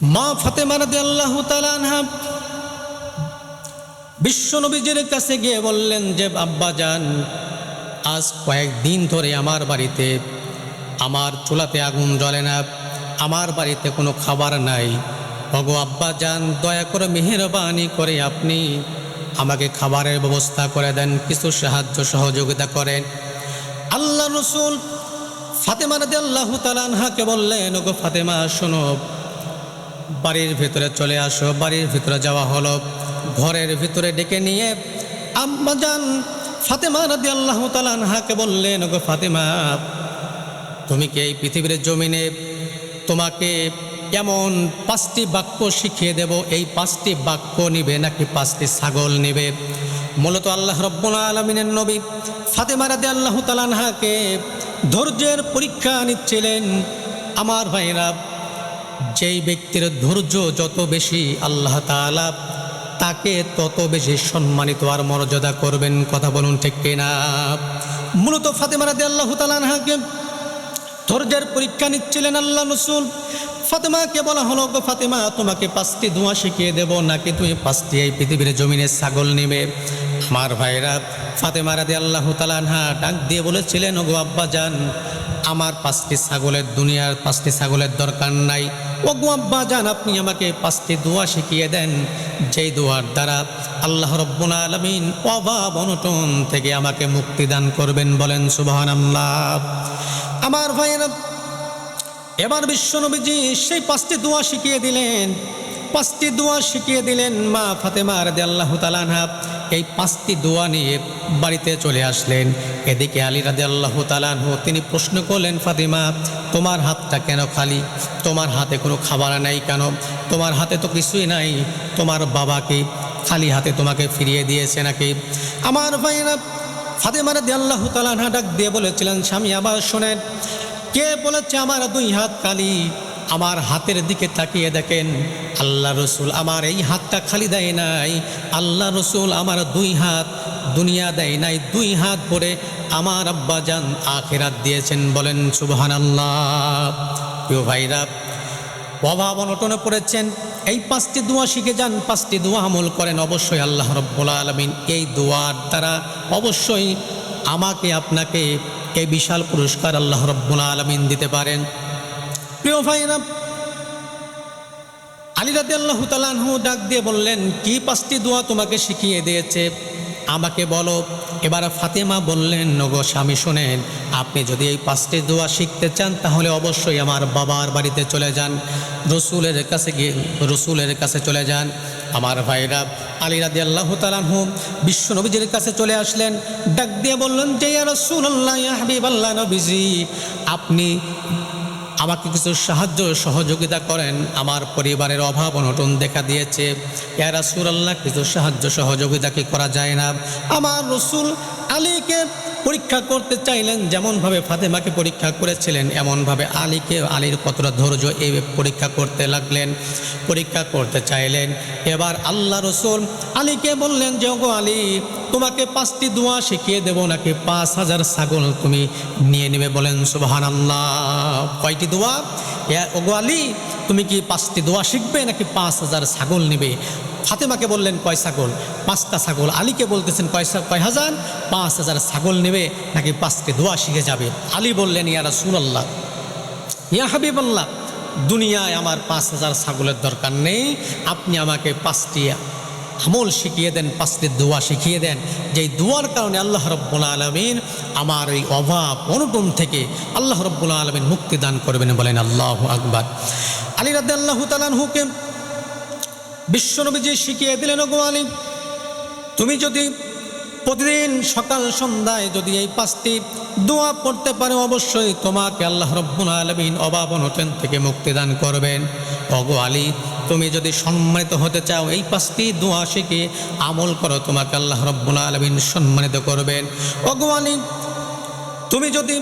মা ফাতেমা রাদি আল্লাহ তালানহা বিশ্বনবীজির কাছে গিয়ে বললেন যে, আব্বা যান আজ কয়েকদিন ধরে আমার বাড়িতে আমার চুলাতে আগুন জ্বলে না, আমার বাড়িতে কোনো খাবার নাই। ভগো আব্বা যান দয়া করে মেহরবানি করে আপনি আমাকে খাবারের ব্যবস্থা করে দেন, কিছু সাহায্য সহযোগিতা করেন। আল্লাহ রসুল ফাতেমা রাদি আল্লাহ তালানহাকে বললেন, ওগো ফাতেমা, শোনো বাড়ির ভিতরে চলে আসো, বাড়ির ভিতরে যাওয়া হলো। ঘরের ভিতরে ডেকে নিয়ে আম্মা যান ফাতেমা রাদি আল্লাহ তালানহাকে বললেন, ওগো ফাতেমা, তুমি কি এই পৃথিবীর জমিনে তোমাকে এমন পাঁচটি বাক্য শিখিয়ে দেব? এই পাঁচটি বাক্য নিবে নাকি পাঁচটি ছাগল নিবে? মূলত আল্লাহ রব্বুল আলমিনের নবী ফাতেমা রাদি আল্লাহ তালানহাকে ধৈর্যের পরীক্ষা নিচ্ছিলেন। আমার ভাইরা যেই ব্যক্তির ধৈর্য যত বেশি আল্লাহ তাআলা তাকে তত বেশি সম্মানিত আর মর্যাদা করবেন, কথা বলুন ঠিক কিনা? মূলত ফাতেমা রাদি আল্লাহ তালানহাকে ধৈর্যের পরীক্ষা নিচ্ছিলেন আল্লাহ রসুল। ফাতেমাকে বলা হলো, গো ফাতেমা, তোমাকে পাঁচটি ধোঁয়া শিখিয়ে দেব, নাকি তুমি পাঁচটি এই পৃথিবীর জমিনে ছাগল নেবে? আমার ভাইরা ফাতেমা রাদি আল্লাহ তালানহা ডাক দিয়ে বলেছিলেন গো আব্বা যান আমার পাঁচটি ছাগলের দুনিয়ার পাঁচটি ছাগলের দরকার নাই। ও গো আব্বা যান আপনি আমাকে পাঁচটি দোয়া শিখিয়ে দেন। যেই দোয়ার দ্বারা আল্লাহ রব্বুল আলমিন অভাব অনটন থেকে আমাকে মুক্তি দান করবেন বলেন সুবহান আল্লাহ আমার ভাইয়েরা, এবার বিশ্বনবীজি সেই পাঁচটি দোয়া শিখিয়ে দিলেন। পাঁচটি দোয়া শিখিয়ে দিলেন মা ফাতেমা দে আল্লাহ তালানহা এই পাঁচটি দোয়া নিয়ে বাড়িতে চলে আসলেন। এদিকে আলী রাদি আল্লাহ তালানহু তিনি প্রশ্ন করলেন, ফাতেমা, তোমার হাতটা কেন খালি? তোমার হাতে কোনো খাবার নাই কেন? তোমার হাতে তো কিছুই নাই। তোমার বাবাকে খালি হাতে তোমাকে ফিরিয়ে দিয়েছে নাকি? আমার ভাইয়েরা, ফাতেমা দে আল্লাহ তালানহা ডাক দিয়ে বলেছিলেন, স্বামী, আবার শোনেন। কে বলেছে আমার দুই হাত কালি আমার হাতের দিকে তাকিয়ে দেখেন, আল্লাহ রসুল আমার এই হাতটা খালি দেয় নাই। আল্লাহ রসুল আমার দুই হাত, দুনিয়া দেয় নাই, দুই হাত পরে আমার আব্বা যান আখেরাত দিয়েছেন বলেন সুবহান আল্লাহ প্রিয় ভাইরা, অভাব অনটনে পড়েছেন, এই পাঁচটি দোয়া শিখে যান, পাঁচটি দোয়া আমল করেন, অবশ্যই আল্লাহ রব্বুল আলমিন এই দোয়ার দ্বারা অবশ্যই আমাকে, আপনাকে এই বিশাল পুরস্কার আল্লাহ রব্বুল আলমিন দিতে পারেন। প্রিয় ভাইরা আলী রাদি আল্লাহ তালানহু ডাক দিয়ে বললেন, কি পাঁচটি দোয়া তোমাকে শিখিয়ে দিয়েছে? আমাকে বলো। এবার ফাতেমা বললেন, নগো স্বামী, শোনেন, আপনি যদি এই পাঁচটি দোয়া শিখতে চান, তাহলে অবশ্যই আমার বাবার বাড়িতে চলে যান। রসুলের কাছে গিয়ে, রসুলের কাছে চলে যান। আমার ভাইরা, আলী রাদি আল্লাহ তালানহু বিশ্ব নবীজির কাছে চলে আসলেন, ডাক দিয়ে বললেন, যে রসুল আল্লাহ হাবিব আল্লাহ নবীজি, আপনি আমাকে কিছু সাহায্য সহযোগিতা করেন। আমার পরিবারের অভাব অনটন দেখা দিয়েছে। ইয়া রাসূলুল্লাহ, কিছু সাহায্য সহযোগিতা কি করা যায় না? আমার রসুল আলীকে পরীক্ষা করতে চাইলেন, যেমনভাবে ফাতেমাকে পরীক্ষা করেছিলেন, এমনভাবে আলীকে, আলীর কতটা ধৈর্য এই পরীক্ষা করতে লাগলেন, পরীক্ষা করতে চাইলেন। এবার আল্লাহ রসুল আলীকে বললেন যে, ওগো আলী, তোমাকে পাঁচটি দোয়া শিখিয়ে দেব নাকি পাঁচ হাজার ছাগল তুমি নিয়ে নেবে? বলেন সুবাহান আল্লাহ কয়টি দোয়া? ওগো আলী, তুমি কি পাঁচটি দোয়া শিখবে নাকি পাঁচ হাজার ছাগল নেবে? ফাতেমাকে বললেন, কয় ছাগল? পাঁচটা ছাগল। আলীকে বলতেছেন, কয় কয় হাজার? পাঁচ হাজার ছাগল নেবে, নাকি পাঁচটি দোয়া শিখে যাবে? আলী বললেন ইয়ারা সুরাল্লাহ ইয়া হাবিবাল্লাহ, দুনিয়ায় আমার পাঁচ হাজার ছাগলের দরকার নেই। আপনি আমাকে পাঁচটি আমল শিখিয়ে দেন, পাঁচটি দোয়া শিখিয়ে দেন। যেই দোয়ার কারণে আল্লাহ রব্বুল আলমিন আমার এই অভাব অনটন থেকে আল্লাহ রব্বুল আলমিন মুক্তি দান করবেন বলেন আল্লাহ আকবার। আলী রাদ আল্লাহ তালানহুকে বিশ্বনবীজি শিখিয়ে দিলেন, ওগো আলী তুমি যদি প্রতিদিন সকাল সন্ধ্যায় যদি এই পাঁচটি দোয়া পড়তে পারো, অবশ্যই তোমাকে আল্লাহ রব্বুল আলমিন অভাব অনটন থেকে মুক্তি দান করবেন। অগো আলী, তুমি যদি সম্মানিত হতে চাও, এই পাঁচটি দোয়া শিখে আমল করো, তোমাকে আল্লাহ রব্বুল আলমিন সম্মানিত করবেন। অগো আলী, তুমি যদি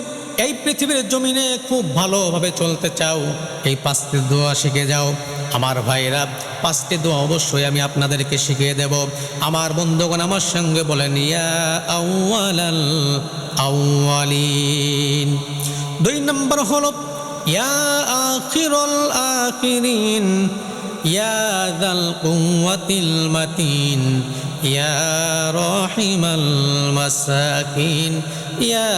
এই পৃথিবীর জমিনে খুব ভালোভাবে চলতে চাও, এই পাঁচটি দোয়া শিখে যাও। আমার ভাইরা, পাঁচটি দোয়া অবশ্যই আমি আপনাদেরকে শিখিয়ে দেব। আমার বন্ধুগণ আমার সঙ্গে বলেন, ইয়া আউয়ালিন। দুই নম্বর হল, ইয়া আখিরুল ইয়া ইয়া রাহিমাল ইয়া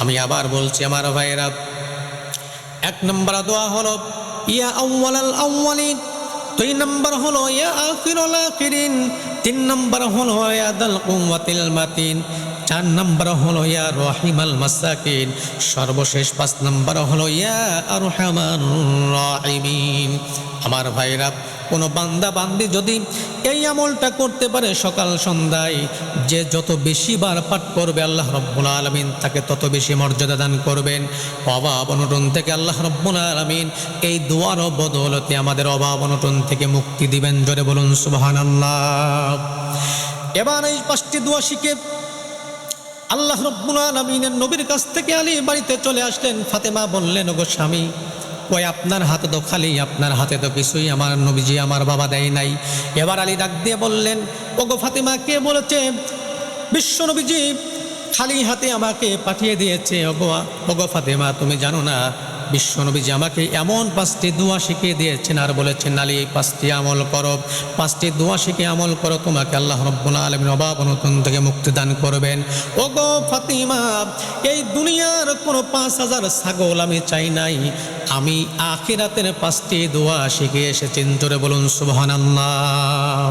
আমি আবার বলছি, আমার ভাইরা এক নম্বর দোয়া হলো, ইয়া আউ্বাল আউ্বালিন দুই নম্বর হলো, ইয়া আখিরুল আখিরিন। তিন নম্বর হলো, ইয়া দাল কুওয়াতিল মাতিন। চার নম্বর হলো, ইয়া রহিমাল মাসাকিন। সর্বশেষ পাঁচ নম্বর হলো, ইয়া আর আমার ভাইরা কোনো বান্দা বান্দি যদি এই আমলটা করতে পারে সকাল সন্ধ্যায়, যে যত বেশি বার পাঠ করবে আল্লাহ রব্বুল আলমিন তাকে তত বেশি মর্যাদা দান করবেন। অভাব অনটন থেকে আল্লাহ রব্বুল আলমিন এই দুয়ার বদৌলতে আমাদের অভাব অনটন থেকে মুক্তি দিবেন। জোরে বলুন সুবাহান আল্লাহ এবার এই পাঁচটি দোয়া শিখে আল্লাহ রব্বুল আলমিনের নবীর কাছ থেকে আলী বাড়িতে চলে আসলেন। ফাতেমা বললেন, ওগো স্বামী ওই আপনার হাতে তো খালি, আপনার হাতে তো কিছুই আমার নবীজি আমার বাবা দেয় নাই। এবার আলী ডাক দিয়ে বললেন, ওগো ফাতেমা, কে বলেছে? বিশ্ব নবীজি খালি হাতে আমাকে পাঠিয়ে দিয়েছে, ওগো ওগো ফাতেমা, তুমি জানো না বিশ্বনবীজি আমাকে এমন পাঁচটি দোয়া শিখিয়ে দিয়েছেন আর বলেছেন আলী এই পাঁচটি আমল করো। পাঁচটি দোয়া শিখে আমল করো, তোমাকে আল্লাহ রব্বুল আলমিন অভাব অনতন থেকে মুক্তি দান করবেন। ও গো ফাতিমা, এই দুনিয়ার কোনো পাঁচ হাজার ছাগল আমি চাই নাই। আমি আখিরাতের পাঁচটি দোয়া শিখে এসেছেন জোরে বলুন, সুবহানাল্লাহ।